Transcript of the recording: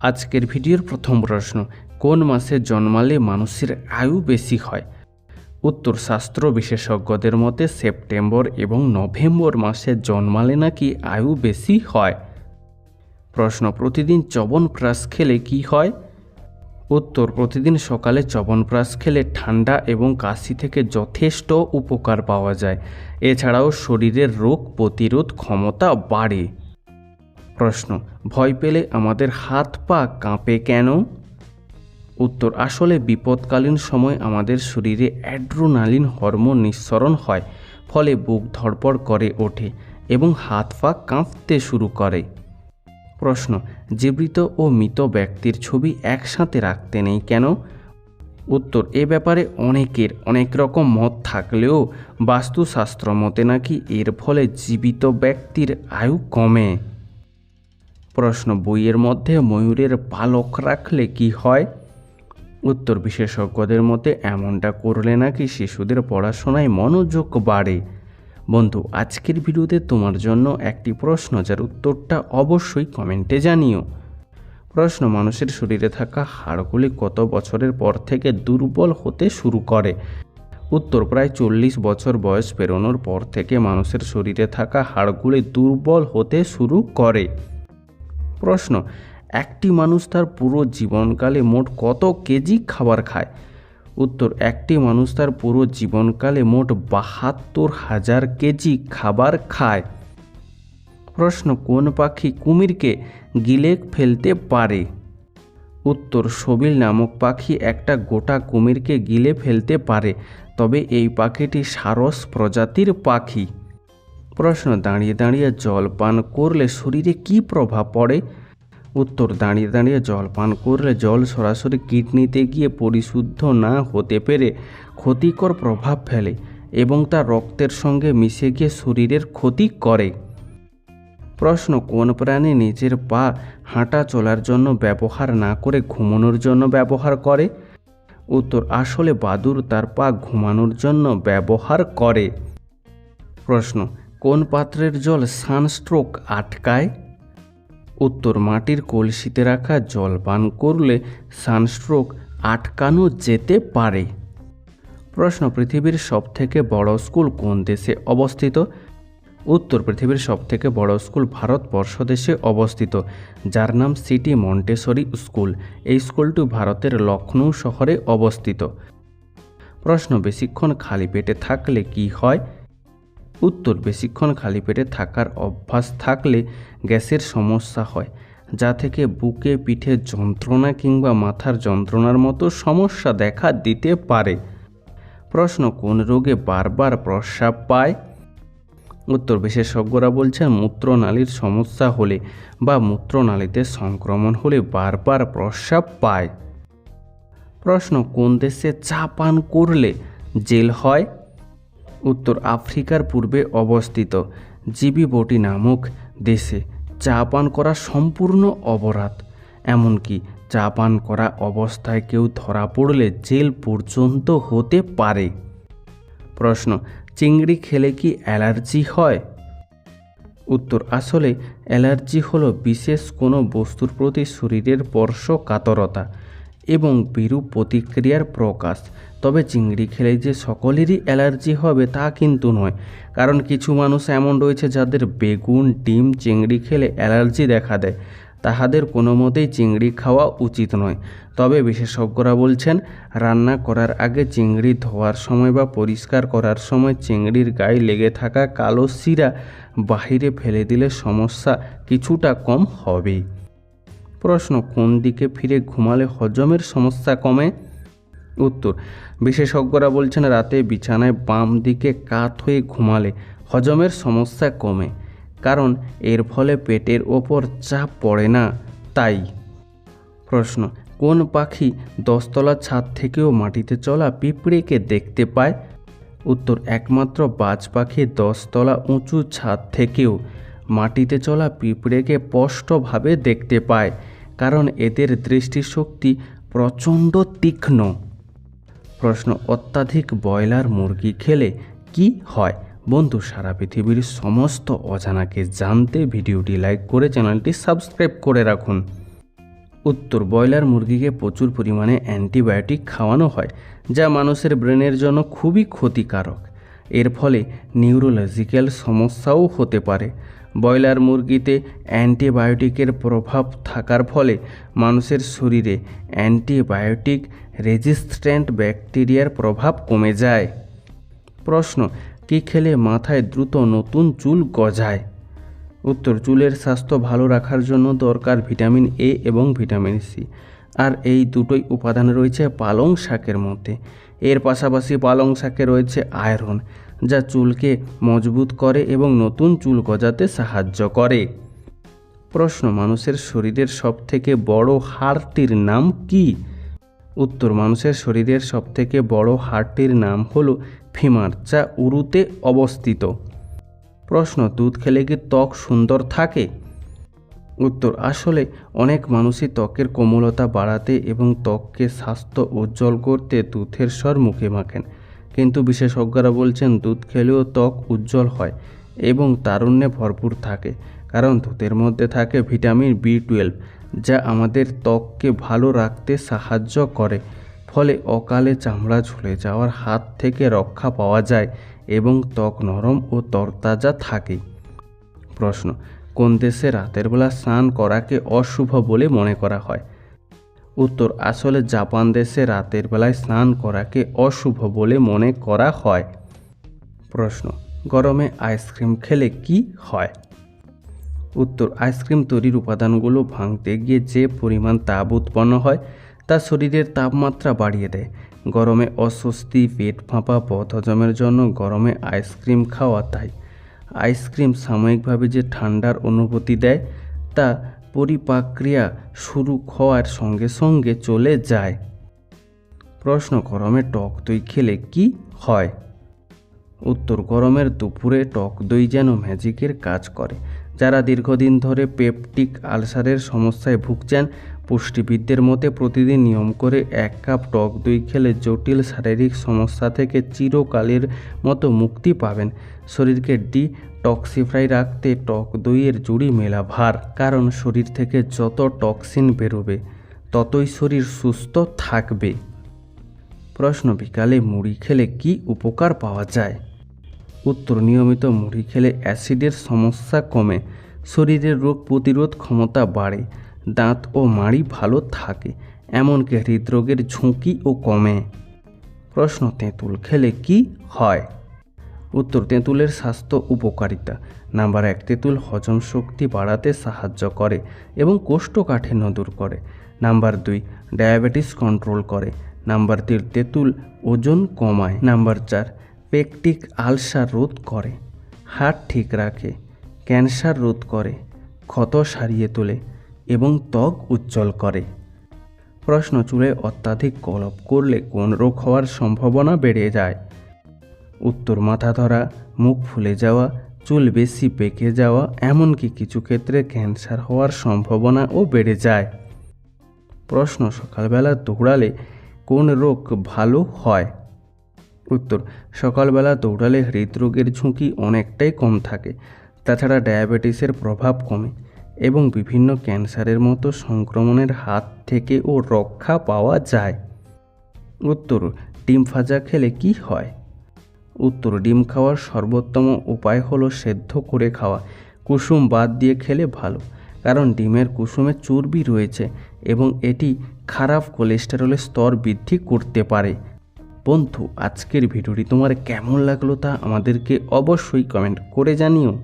আজকের ভিডিওর প্রথম প্রশ্ন, কোন মাসে জন্মালে মানুষের আয়ু বেশি হয়? উত্তর, শাস্ত্র বিশেষজ্ঞদের মতে সেপ্টেম্বর এবং নভেম্বর মাসে জন্মালে নাকি আয়ু বেশি হয়? প্রশ্ন, প্রতিদিন চবনপ্রাশ খেলে কি হয়? উত্তর, প্রতিদিন সকালে চবনপ্রাশ খেলে ঠান্ডা এবং কাশি থেকে যথেষ্ট উপকার পাওয়া যায়। এছাড়াও শরীরের রোগ প্রতিরোধ ক্ষমতা বাড়ে। প্রশ্ন, ভয় পেলে আমাদের হাত পা কাঁপে কেন? উত্তর, আসলে বিপদকালীন সময় আমাদের শরীরে অ্যাড্রোনালিন হরমোন নিঃসরণ হয়, ফলে বুক ধড়পড় করে ওঠে এবং হাত পা কাঁপতে শুরু করে। প্রশ্ন জীবিত ও মৃত ব্যক্তির ছবি একসাথে রাখতে নেই কেন? উত্তর, এ ব্যাপারে অনেকের অনেক রকম মত থাকলেও বাস্তুশাস্ত্র মতে নাকি এর ফলে জীবিত ব্যক্তির আয়ু কমে। প্রশ্ন বইয়ের মধ্যে ময়ূরের পালক রাখলে কি হয়? উত্তর বিশেষজ্ঞদের মতে এমনটা করলে নাকি শিশুদের পড়াশোনায় মনোযোগ বাড়ে। বন্ধু, আজকের ভিডিওতে তোমার জন্য একটি প্রশ্ন, যার উত্তরটা অবশ্যই কমেন্টে জানিও। প্রশ্ন, মানুষের শরীরে থাকা হাড়গুলি কত বছরের পর থেকে দুর্বল হতে শুরু করে? উত্তর, প্রায় চল্লিশ বছর বয়স পেরোনোর পর থেকে মানুষের শরীরে থাকা হাড়গুলি দুর্বল হতে শুরু করে। প্রশ্ন, একটি মানুষ তার পুরো জীবনকালে মোট কত কেজি খাবার খায়? উত্তর, একটি মানুষ তার পুরো জীবনকালে মোট বাহাত্তর হাজার কেজি খাবার খায়। প্রশ্ন, কোন পাখি কুমিরকে গিলে ফেলতে পারে? উত্তর, সবিল নামক পাখি একটা গোটা কুমিরকে গিলে ফেলতে পারে, তবে এই পাখিটি সারস প্রজাতির পাখি। প্রশ্ন দাঁড়িয়ে দাঁড়িয়ে জল পান করলে শরীরে কী প্রভাব পড়ে? উত্তর দাঁড়িয়ে দাঁড়িয়ে জল পান করলে জল সরাসরি কিডনিতে গিয়ে পরিশুদ্ধ না হতে পেরে ক্ষতিকর প্রভাব ফেলে এবং তা রক্তের সঙ্গে মিশে গিয়ে শরীরের ক্ষতি করে। প্রশ্ন, কোন প্রাণী নিজের পা হাঁটা চলার জন্য ব্যবহার না করে ঘুমানোর জন্য ব্যবহার করে? উত্তর, আসলে বাদুর তার পা ঘুমানোর জন্য ব্যবহার করে। প্রশ্ন কোন পাত্রের জল সানস্ট্রোক আটকায়? উত্তর, মাটির কলসিতে রাখা জল পান করলে সানস্ট্রোক আটকানো যেতে পারে। প্রশ্ন, পৃথিবীর সবথেকে বড় স্কুল কোন দেশে অবস্থিত? উত্তর, পৃথিবীর সবথেকে বড় স্কুল ভারতবর্ষ দেশে অবস্থিত, যার নাম সিটি মন্টেসরি স্কুল। এই স্কুলটি ভারতের লখনৌ শহরে অবস্থিত। প্রশ্ন, বেশিক্ষণ খালি পেটে থাকলে কি হয়? উত্তর, বেশিক্ষণ খালি পেটে থাকার অভ্যাস থাকলে গ্যাসের সমস্যা হয়, যা থেকে বুকে, পিঠে যন্ত্রণা কিংবা মাথার যন্ত্রণার মতো সমস্যা দেখা দিতে পারে। প্রশ্ন, কোন রোগে বারবার প্রস্রাব পায়? উত্তর, বিশেষজ্ঞরা বলছেন, মূত্রনালীর সমস্যা হলে বা মূত্রনালীতে সংক্রমণ হলে বারবার প্রস্রাব পায়। প্রশ্ন, কোন দেশে চা পান করলে জেল হয়? উত্তর আফ্রিকার পূর্বে অবস্থিত জিবিবটি নামক দেশে চা পান করা সম্পূর্ণ অপরাধ। এমনকি চা পান করা অবস্থায় কেউ ধরা পড়লে জেল পর্যন্ত হতে পারে। প্রশ্ন, চিংড়ি খেলে কি অ্যালার্জি হয়? উত্তর, আসলে অ্যালার্জি হলো বিশেষ কোনো বস্তুর প্রতি শরীরের স্পর্শকাতরতা। এবং বিরূপ প্রতিক্রিয়ার প্রকাশ। তবে চিংড়ি খেলে যে সকলেরই অ্যালার্জি হবে তা কিন্তু নয়। কারণ কিছু মানুষ এমন রয়েছে যাদের বেগুন, ডিম, চিংড়ি খেলে অ্যালার্জি দেখা দেয়। তাহাদের কোনো মতেই চিংড়ি খাওয়া উচিত নয়। তবে বিশেষজ্ঞরা বলছেন, রান্না করার আগে চিংড়ি ধোয়ার সময় বা পরিষ্কার করার সময় চিংড়ির গায়ে লেগে থাকা কালো শিরা বাহিরে ফেলে দিলে সমস্যা কিছুটা কম হবেই। প্রশ্ন, কোন দিকে ফিরে ঘুমালে হজমের সমস্যা কমে? উত্তর, বিশেষজ্ঞরা বলছেন রাতে বিছানায় বাম দিকে কাত হয়ে ঘুমালে হজমের সমস্যা কমে, কারণ এর ফলে পেটের ওপর চাপ পড়ে না, তাই। প্রশ্ন, কোন পাখি দশতলা ছাদ থেকেও মাটিতে চলা পিঁপড়েকে দেখতে পায়? উত্তর, একমাত্র বাজ পাখি দশতলা উঁচু ছাদ থেকেও মাটিতে চলা পিঁপড়েকে স্পষ্টভাবে দেখতে পায়। কারণ এদের দৃষ্টিশক্তি প্রচণ্ড তীক্ষ্ণ। প্রশ্ন, অত্যাধিক ব্রয়লার মুরগি খেলে কি হয়? বন্ধু, সারা পৃথিবীর সমস্ত অজানাকে জানতে ভিডিওটি লাইক করে চ্যানেলটি সাবস্ক্রাইব করে রাখুন। উত্তর, ব্রয়লার মুরগিকে প্রচুর পরিমাণে অ্যান্টিবায়োটিক খাওয়ানো হয়, যা মানুষের ব্রেনের জন্য খুবই ক্ষতিকারক। এর ফলে নিউরোলজিক্যাল সমস্যাও হতে পারে। ব্রয়লার মুরগিতে অ্যান্টিবায়োটিকের প্রভাব থাকার ফলে মানুষের শরীরে অ্যান্টিবায়োটিক রেজিস্ট্যান্ট ব্যাকটেরিয়ার প্রভাব কমে যায়। প্রশ্ন, কী খেলে মাথায় দ্রুত নতুন চুল গজায়? উত্তর, চুলের স্বাস্থ্য ভালো রাখার জন্য দরকার ভিটামিন এ এবং ভিটামিন সি আর এই দুটোই উপাদান রয়েছে পালং শাকের মধ্যে। এর পাশাপাশি পালং শাকে রয়েছে আয়রন, যা চুলকে মজবুত করে এবং নতুন চুল গজাতে সাহায্য করে। প্রশ্ন, মানুষের শরীরের সবথেকে বড় হাড়টির নাম কি? উত্তর, মানুষের শরীরের সবথেকে বড় হাড়টির নাম হলো ফিমার, যা উরুতে অবস্থিত। প্রশ্ন, দুধ খেলে কি ত্বক সুন্দর থাকে? উত্তর, আসলে অনেক মানুষই ত্বকের কোমলতা বাড়াতে এবং ত্বককে স্বাস্থ্য উজ্জ্বল করতে দুধের স্বর মুখে মাখেন। কিন্তু বিশেষজ্ঞরা বলছেন, দুধ খেলেও ত্বক উজ্জ্বল হয় এবং তারুণ্যে ভরপুর থাকে, কারণ দুধের মধ্যে থাকে ভিটামিন বি টুয়েলভ, যা আমাদের ত্বককে ভালো রাখতে সাহায্য করে। ফলে অকালে চামড়া ঝুলে যাওয়ার হাত থেকে রক্ষা পাওয়া যায় এবং ত্বক নরম ও তরতাজা থাকে প্রশ্ন কোন দেশে রাতের বেলা স্নান করাকে অশুভ বলে মনে করা হয়? উত্তর, আসলে জাপান দেশে রাতের বেলায় স্নান করাকে অশুভ বলে মনে করা হয়। প্রশ্ন, গরমে আইসক্রিম খেলে কি হয়? উত্তর, আইসক্রিম তৈরির উপাদানগুলো ভাঙতে গিয়ে যে পরিমাণ তাপ উৎপন্ন হয় তা শরীরের তাপমাত্রা বাড়িয়ে দেয়। গরমে অস্বস্তি, পেট ফাঁপা, পথ হজমের জন্য গরমে আইসক্রিম খাওয়া তাই। আইসক্রিম সাময়িকভাবে যে ঠান্ডার অনুভূতি দেয়, তা পরিপাক্রিয়া শুরু হওয়ার সঙ্গে সঙ্গে চলে যায়। প্রশ্ন, গরমে টক দই খেলে কি হয়? উত্তর, গরমের দুপুরে টক দই যেন ম্যাজিকের কাজ করে। যারা দীর্ঘদিন ধরে পেপটিক আলসারের সমস্যায় ভুগছেন পুষ্টিবিদদের মতে প্রতিদিন নিয়ম করে এক কাপ টক দই খেলে জটিল শারীরিক সমস্যা থেকে চিরকালের মতো মুক্তি পাবেন। শরীরকে ডিটক্সিফাই রাখতে টক দইয়ের জুড়ি মেলা ভার, কারণ শরীর থেকে যত টক্সিন বেরোবে, ততই শরীর সুস্থ থাকবে। প্রশ্ন, বিকালে মুড়ি খেলে কি উপকার পাওয়া যায়? উত্তর, নিয়মিত মুড়ি খেলে অ্যাসিডের সমস্যা কমে, শরীরের রোগ প্রতিরোধ ক্ষমতা বাড়ে। দাঁত ও মাড়ি ভালো থাকে, এমনকি হৃদরোগের ঝুঁকিও কমে। প্রশ্ন, তেঁতুল খেলে কি হয়? উত্তর, তেঁতুলের স্বাস্থ্য উপকারিতা। নাম্বার এক, তেঁতুল হজম শক্তি বাড়াতে সাহায্য করে এবং কোষ্ঠকাঠিন্য দূর করে। নাম্বার দুই, ডায়াবেটিস কন্ট্রোল করে। নাম্বার তিন, তেঁতুল ওজন কমায়। নাম্বার চার, পেকটিক আলসার রোধ করে। হার্ট ঠিক রাখে, ক্যান্সার রোধ করে, ক্ষত সারিয়ে তোলে। এবং ত্বক উজ্জ্বল করে। প্রশ্ন চুলে অত্যাধিক কলপ করলে কোন রোগ হওয়ার সম্ভাবনা বেড়ে যায়? উত্তর, মাথা ধরা, মুখ ফুলে যাওয়া, চুল বেশি পেকে যাওয়া, এমনকি কিছু ক্ষেত্রে ক্যান্সার হওয়ার সম্ভাবনাও বেড়ে যায়। প্রশ্ন, সকালবেলা দৌড়ালে কোন রোগ ভালো হয়? উত্তর, সকালবেলা দৌড়ালে হৃদরোগের ঝুঁকি অনেকটাই কম থাকে, তাছাড়া ডায়াবেটিসের প্রভাব কমে। এবং বিভিন্ন ক্যান্সারের মতো সংক্রমণের হাত থেকেও রক্ষা পাওয়া যায়। উত্তর ডিম ভাজা খেলে কি হয়? উত্তর, ডিম খাওয়ার সর্বোত্তম উপায় হলো সেদ্ধ করে খাওয়া। কুসুম বাদ দিয়ে খেলে ভালো, কারণ ডিমের কুসুমে চর্বি রয়েছে এবং এটি খারাপ কোলেস্টেরলের স্তর বৃদ্ধি করতে পারে। বন্ধু, আজকের ভিডিওটি তোমার কেমন লাগল তা আমাদেরকে অবশ্যই কমেন্ট করে জানিও।